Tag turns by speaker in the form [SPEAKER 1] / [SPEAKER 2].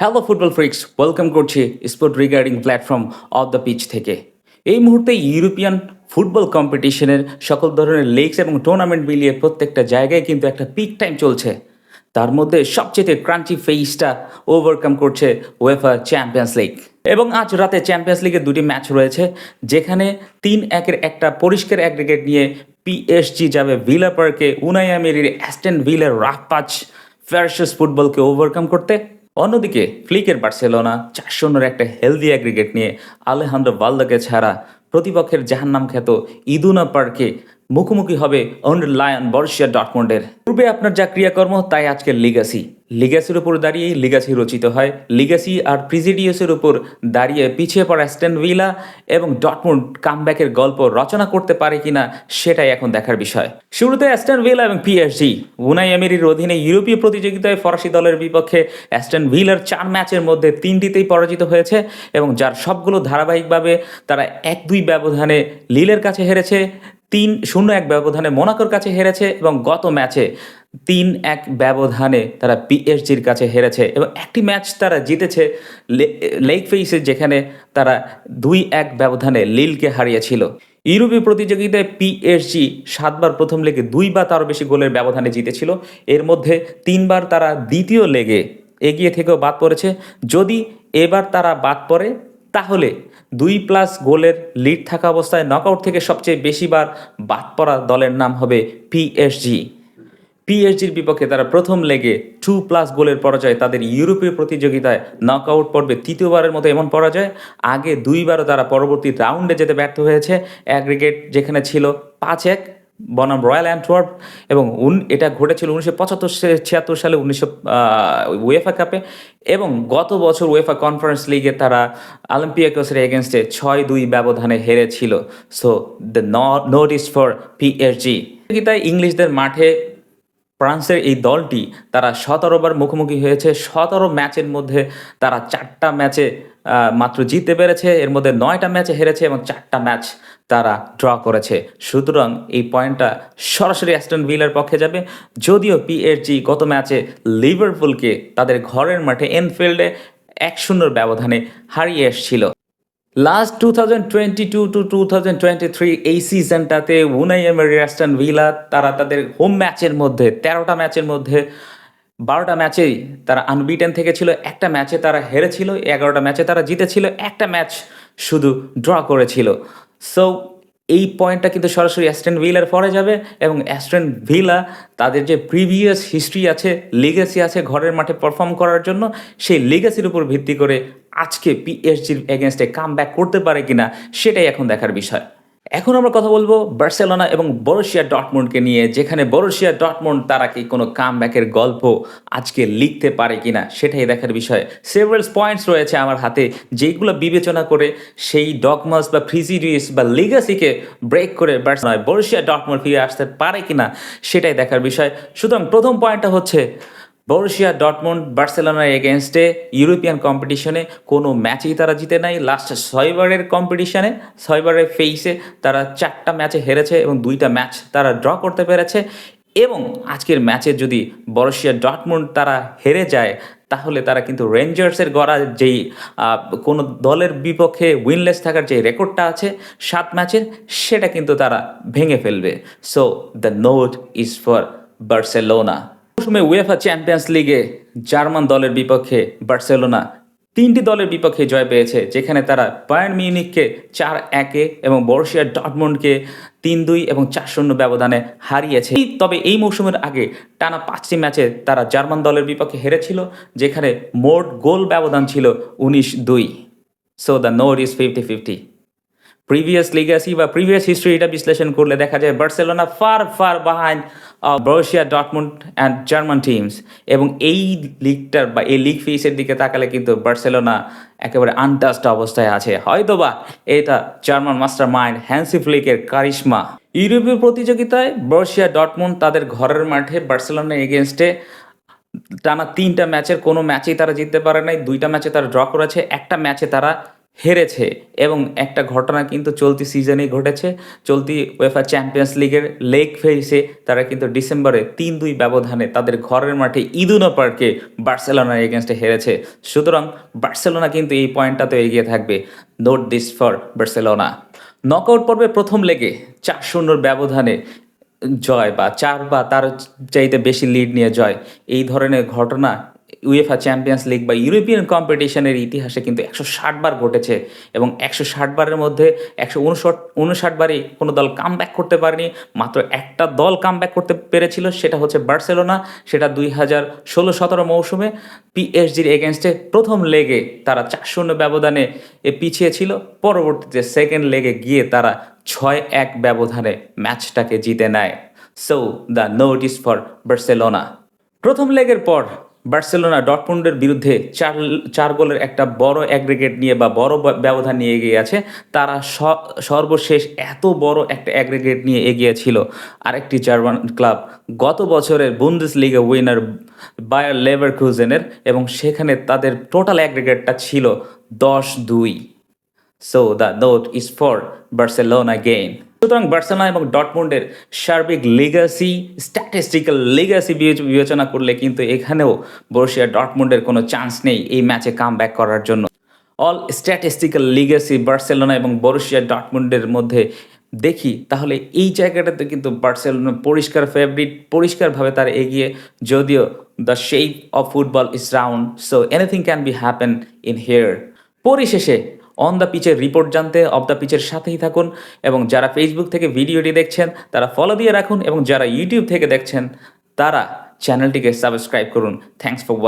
[SPEAKER 1] Hello football freaks welcome করছি sport regarding platform of the pitch থেকে। এই মুহূর্তে ইউরোপিয়ান ফুটবল কম্পিটিশনের সকল ধরনের লিগস এবং টুর্নামেন্ট মিলিয়ে প্রত্যেকটা জায়গায় কিন্তু একটা পিক টাইম চলছে। তার মধ্যে সবচেয়ে ক্রাঞ্চি ফেইসটা ওভারকাম করছে ওয়েফা চ্যাম্পিয়ন্স লিগ এবং আজ রাতে চ্যাম্পিয়ন্স লিগের দুটি ম্যাচ রয়েছে, যেখানে তিন একের একটা পরিষ্কার অ্যাগ্রিগেট নিয়ে পিএসজি যাবে ভিলা পার্কে উনাই আমিরির অ্যাস্টেন ভিলের রাফপাচ ফ্যারশাস ফুটবলকে ওভারকাম করতে। অন্যদিকে, ফ্লিকের বার্সেলোনা চার শূন্যের একটা হেলদি অ্যাগ্রিগেট নিয়ে আলেহান্দ্র বালদাকে ছাড়া প্রতিপক্ষের জাহান্নাম খ্যাত ইদুনা পার্কে মুখোমুখি হবে অন্ডার লায়ন বর্ষিয়া ডটমন্ডের। পূর্বে আপনার যা ক্রিয়াকর্ম, তাই আজকের লিগাসি লিগাসির উপর দাঁড়িয়েই লিগাসি রচিত হয়। লিগাসি আর প্রিজিডিয়াসের উপর দাঁড়িয়ে পিছিয়ে পড়া স্ট্যান ভিলা এবং ডটমুন্ড কামব্যাকের গল্প রচনা করতে পারে কিনা সেটাই এখন দেখার বিষয়। শুরুতে অ্যাস্টন ভিলা এবং পিএসজি। উনাই এমেরির অধীনে ইউরোপীয় প্রতিযোগিতায় ফরাসি দলের বিপক্ষে অ্যাস্টন ভিলার চার ম্যাচের মধ্যে তিনটিতেই পরাজিত হয়েছে এবং যার সবগুলো ধারাবাহিকভাবে তারা এক দুই ব্যবধানে লিলের কাছে হেরেছে। তিন শূন্য এক ব্যবধানে মোনাকোর কাছে হেরেছে এবং গত ম্যাচে তিন এক ব্যবধানে তারা পিএসজির কাছে হেরেছে এবং একটি ম্যাচ তারা জিতেছে লেগ ফেইসে যেখানে তারা দুই এক ব্যবধানে লিলকে হারিয়েছিল। ইউরোপীয় প্রতিযোগিতায় পিএসজি সাতবার প্রথম লেগে দুই বা তারও বেশি গোলের ব্যবধানে জিতেছিল। এর মধ্যে তিনবার তারা দ্বিতীয় লেগে এগিয়ে থেকেও বাদ পড়েছে। যদি এবার তারা বাদ পড়ে তাহলে দুই প্লাস গোলের লিড থাকা অবস্থায় নকআউট থেকে সবচেয়ে বেশিবার বাদ পড়া দলের নাম হবে পিএসজি পিএসজির বিপক্ষে তারা প্রথম লেগে টু প্লাস গোলের পরাজয় তাদের ইউরোপীয় প্রতিযোগিতায় নকআউট পর্বে তৃতীয়বারের মতো এমন পরাজয়। আগে দুইবারও তারা পরবর্তী রাউন্ডে যেতে ব্যর্থ হয়েছে। অ্যাগ্রিগেট যেখানে ছিল পাঁচ এক। বনাম রয়্যাল অ্যান্টওয়ার্প এবং এটা ঘটেছিল উনিশশো পঁচাত্তর ছিয়াত্তর সালে উনিশশো উয়েফা কাপে এবং গত বছর উয়েফা কনফারেন্স লিগে তারা অলিম্পিয়াকসের এগেনস্টে ছয় দুই ব্যবধানে হেরেছিল। So the note is for PSG তাই ইংলিশদের মাঠে ফ্রান্সের এই দলটি তারা সতেরোবার মুখোমুখি হয়েছে। সতেরো ম্যাচের মধ্যে তারা চারটা ম্যাচে মাত্র জিততে পেরেছে। এর মধ্যে নয়টা ম্যাচে হেরেছে এবং চারটা ম্যাচ তারা ড্র করেছে। সুতরাং এই পয়েন্টটা সরাসরি অ্যাস্টন ভিলার পক্ষে যাবে। যদিও পিএসজি গত ম্যাচে লিভারপুলকে তাদের ঘরের মাঠে এনফিল্ডে এক শূন্যর ব্যবধানে হারিয়ে এসেছিল। Last two thousand twenty two to two thousand twenty three এই সিজনটাতে উনাই এমারি অ্যাস্টন ভিলা তারা তাদের হোম ম্যাচের মধ্যে, তেরোটা ম্যাচের মধ্যে বারোটা ম্যাচেই তারা আনবিটেন থেকে ছিল একটা ম্যাচে তারা হেরেছিল, এগারোটা ম্যাচে তারা জিতেছিল, একটা ম্যাচ শুধু ড্র করেছিল। সো এই পয়েন্টটা কিন্তু সরাসরি অ্যাস্টন ভিলার পরে যাবে এবং অ্যাস্টন ভিলা তাদের যে প্রিভিয়াস হিস্ট্রি আছে লিগেসি আছে ঘরের মাঠে পারফর্ম করার জন্য, সেই লিগেসির উপর ভিত্তি করে আজকে পিএসজির এগেনস্টে কাম ব্যাক করতে পারে কিনা, সেটাই এখন দেখার বিষয়। এখন আমরা কথা বলব বার্সেলোনা এবং বরশিয়া ডটমন্ডকে নিয়ে, যেখানে বরশিয়া ডটমন্ড তারা কি কোনো কাম ব্যাকের গল্প আজকে লিখতে পারে কিনা সেটাই দেখার বিষয়। সেভারেলস পয়েন্টস রয়েছে আমার হাতে যেগুলো বিবেচনা করে সেই ডগমাস বা ফ্রিজিডিস বা লিগাসিকে ব্রেক করে বার্সেলোনায় বরশিয়া ডটমন্ড ফিরে আসতে পারে কিনা সেটাই দেখার বিষয়। সুতরাং প্রথম পয়েন্টটা হচ্ছে বরুশিয়া ডটমন্ড বার্সেলোনার এগেনস্টে ইউরোপিয়ান কম্পিটিশনে কোনো ম্যাচেই তারা জিতে নাই। লাস্ট ছয়বারের কম্পিটিশনে ছয়বারের ফেইসে তারা চারটা ম্যাচে হেরেছে এবং দুইটা ম্যাচ তারা ড্র করতে পেরেছে। এবং আজকের ম্যাচে যদি বরশিয়া ডটমন্ড তারা হেরে যায়, তাহলে তারা কিন্তু রেঞ্জার্সের গড়া যেই কোনো দলের বিপক্ষে উইনলেস থাকার যে রেকর্ডটা আছে, সাত ম্যাচের সেটা কিন্তু তারা ভেঙে ফেলবে। So the note is for Barcelona মৌসুমে উয়েফা চ্যাম্পিয়ন্স লিগে জার্মান দলের বিপক্ষে বার্সেলোনা তিনটি দলের বিপক্ষে জয় পেয়েছে, যেখানে তারা বায়ার্ন মিউনিককে চার একে এবং বর্ষিয়া ডটমন্ডকে তিন দুই এবং চার শূন্য ব্যবধানে হারিয়েছে। তবে এই মৌসুমের আগে টানা পাঁচটি ম্যাচে তারা জার্মান দলের বিপক্ষে হেরেছিল, যেখানে মোট গোল ব্যবধান ছিল উনিশ দুই। So the note is fifty fifty previous legacy বা প্রিভিয়াস হিস্ট্রি এটা বিশ্লেষণ করলে দেখা যায় Barcelona far far behind Borussia Dortmund and German teams এবং এই লিগটার বা এই লিগ ফেসের দিকে তাকালে কিন্তু বার্সেলোনা একেবারে আনটাস্ট অবস্থায় আছে। হয়তোবা এটা জার্মান মাস্টার মাইন্ড হ্যান্সি ফ্লিকের কারিশমা। ইউরোপীয় প্রতিযোগিতায় বর্ষিয়া ডটমুন্ড তাদের ঘরের মাঠে বার্সেলোনা এগেনস্টে টানা তিনটা ম্যাচের কোনো ম্যাচেই তারা জিততে পারে নাই, দুইটা ম্যাচে তারা ড্র করেছে, একটা ম্যাচে তারা হেরেছে এবং একটা ঘটনা কিন্তু চলতি সিজনেই ঘটেছে। চলতি ওয়েফা চ্যাম্পিয়ন্স লিগের লেগ ফেসে তারা কিন্তু ডিসেম্বরে তিন দুই ব্যবধানে তাদের ঘরের মাঠে ইদুনো পার্কে বার্সেলোনার এগেনস্টে হেরেছে। সুতরাং বার্সেলোনা কিন্তু এই পয়েন্টটাতে এগিয়ে থাকবে। Note this for Barcelona. Knockout পর্বে প্রথম লেগে চার শূন্যর ব্যবধানে জয় বা চার বা তার চাইতে বেশি লিড নিয়ে জয়। এই ধরনের ঘটনা উয়েফা চ্যাম্পিয়ন্স লিগ বা ইউরোপিয়ান কম্পিটিশনের ইতিহাসে কিন্তু একশো ষাট বার ঘটেছে এবং একশো ষাট বারের মধ্যে একশো উনষট, উনষাট বারই কোনো দল কাম করতে পারেনি, মাত্র একটা দল কাম করতে পেরেছিল, সেটা হচ্ছে বার্সেলোনা। সেটা দুই হাজার ষোলো সতেরো মৌসুমে পিএসজির এগেনস্টে প্রথম লেগে তারা চার শূন্য ব্যবধানে পিছিয়ে ছিল পরবর্তীতে সেকেন্ড লেগে গিয়ে তারা ছয় এক ব্যবধানে ম্যাচটাকে জিতে নেয়। So the note is for Barcelona প্রথম লেগের পর বার্সেলোনা ডটমুন্ডের বিরুদ্ধে চার চার গোলের একটা বড় অ্যাগ্রিগেট নিয়ে বা বড় ব্যবধান নিয়ে এগিয়ে আছে। তারা সর্বশেষ এত বড় একটা অ্যাগ্রিগেট নিয়ে এগিয়ে ছিল। আরেকটি জার্মান ক্লাব, গত বছরের বুন্দেস লিগে উইনার বায়ার লেভার ক্রুজেনের এবং সেখানে তাদের টোটাল অ্যাগ্রিগেটটা ছিল দশ দুই। So the note is for Barcelona gain সুতরাং বার্সেলোনা এবং ডটমুন্ডের সার্বিক লিগাসি স্ট্যাটিস্টিক্যাল লিগাসি বিবেচনা করলে কিন্তু এখানেও বর্ষিয়া ডটমুন্ডের কোনো চান্স নেই এই ম্যাচে কাম করার জন্য। অল স্ট্যাটিস্টিক্যাল লিগাসি বার্সেলোনা এবং বরুশিয়া ডটমুন্ডের মধ্যে দেখি, তাহলে এই জায়গাটাতে কিন্তু বার্সেলোনা পরিষ্কার ফেভারিট পরিষ্কারভাবে তার এগিয়ে, যদিও the shape of football is round so anything can be happen in here পরিশেষে অন দ্য পিচের রিপোর্ট জানতে অফ দ্য পিচের সাথেই থাকুন এবং যারা ফেসবুক থেকে ভিডিওটি দেখছেন, তারা ফলো দিয়ে রাখুন এবং যারা ইউটিউব থেকে দেখছেন, তারা চ্যানেলটিকে সাবস্ক্রাইব করুন। Thanks for watch